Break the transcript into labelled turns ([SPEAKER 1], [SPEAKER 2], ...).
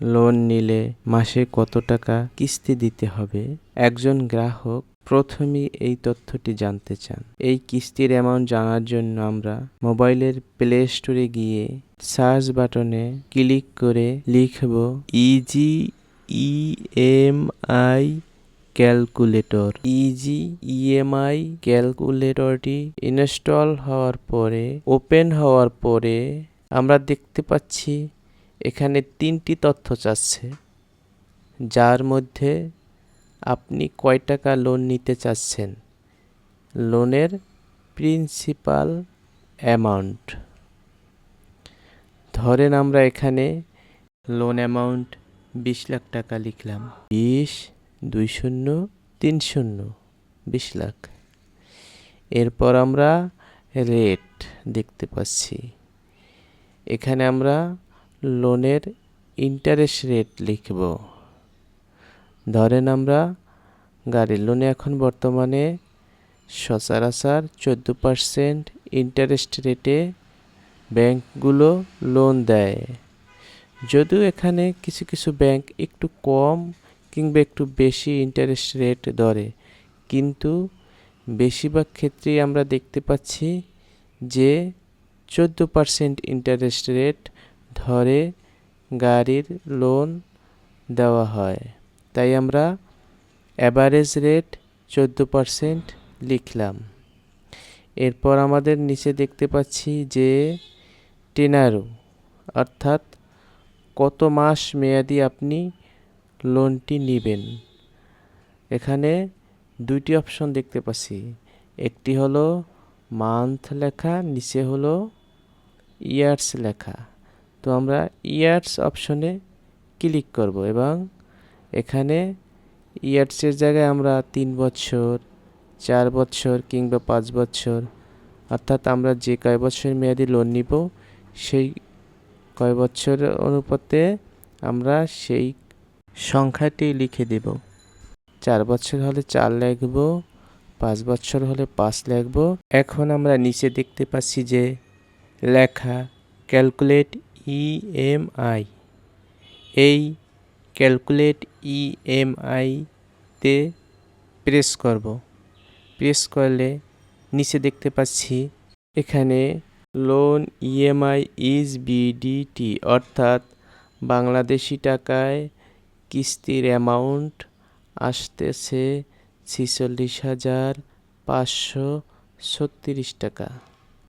[SPEAKER 1] Loan নিলে মাসে কত টাকা কিস্তি দিতে হবে? একজন গ্রাহক প্রথমেই এই তথ্যটি জানতে চান। এই কিস্তির অ্যামাউন্ট জানার জন্য আমরা মোবাইলের প্লে স্টোরে গিয়ে সার্চ বাটনে ক্লিক করে লিখব easy EMI calculator easy EMI ক্যালকুলেটরটি install হওয়ার পরে ওপেন হওয়ার পরে আমরা দেখতে পাচ্ছি এখানে তিনটি তথ্য চাচ্ছে। যার মধ্যে আপনি কয় টাকা লোন নিতে চাচ্ছেন? লোনের প্রিন্সিপাল অ্যামাউন্ট ধরেন আমরা এখানে লোন অ্যামাউন্ট বিশ লাখ টাকা লিখলাম। বিশ, দুই শূন্য, তিন শূন্য, বিশ লাখ। এরপর আমরা রেট দেখতে পাচ্ছি। এখানে আমরা লোনের ইন্টারেস্ট রেট লিখব। ধরেন আমরা গাড়ির লোনে এখন বর্তমানে সচরাচর চোদ্দ পার্সেন্ট ইন্টারেস্ট রেটে ব্যাংকগুলো লোন দেয়। যদিও এখানে কিছু কিছু ব্যাংক একটু কম কিংবা একটু বেশি ইন্টারেস্ট রেট ধরে, কিন্তু বেশিরভাগ ক্ষেত্রেই আমরা দেখতে পাচ্ছি যে চোদ্দ পার্সেন্ট ইন্টারেস্ট রেট ধরে গাড়ির লোন দেওয়া হয়। তাই আমরা অ্যাভারেজ রেট চোদ্দ পারসেন্ট লিখলাম। এরপর আমাদের নিচে দেখতে পাচ্ছি যে টেনারো, অর্থাৎ কত মাস মেয়াদি আপনি লোনটি নেবেন। এখানে দুইটি অপশন দেখতে পাচ্ছি। একটি হলো মান্থ লেখা, নিচে হলো ইয়ার্স লেখা। তো আমরা ইয়ার্স অপশনে ক্লিক করব এবং এখানে ইয়ার্সের জায়গায় আমরা তিন বছর, চার বছর কিংবা পাঁচ বছর, অর্থাৎ আমরা যে কয় বছর মেয়াদি লোন নিব, সেই কয় বছর অনুপাতে আমরা সেই সংখ্যাটি লিখে দেব। চার বছর হলে চার লিখব, পাঁচ বছর হলে পাঁচ লিখব। এখন আমরা নিচে দেখতে পাচ্ছি যে লেখা ক্যালকুলেট ইএমআই এই ক্যালকুলেট ইএমআইতে প্রেস করব। প্রেস করলে নিচে দেখতে পাচ্ছি এখানে লোন ইএমআই ইজ বিডিটি অর্থাৎ বাংলাদেশি টাকায় কিস্তির অ্যামাউন্ট আসতেছে ছিচল্লিশ হাজার পাঁচশো ছত্রিশ টাকা।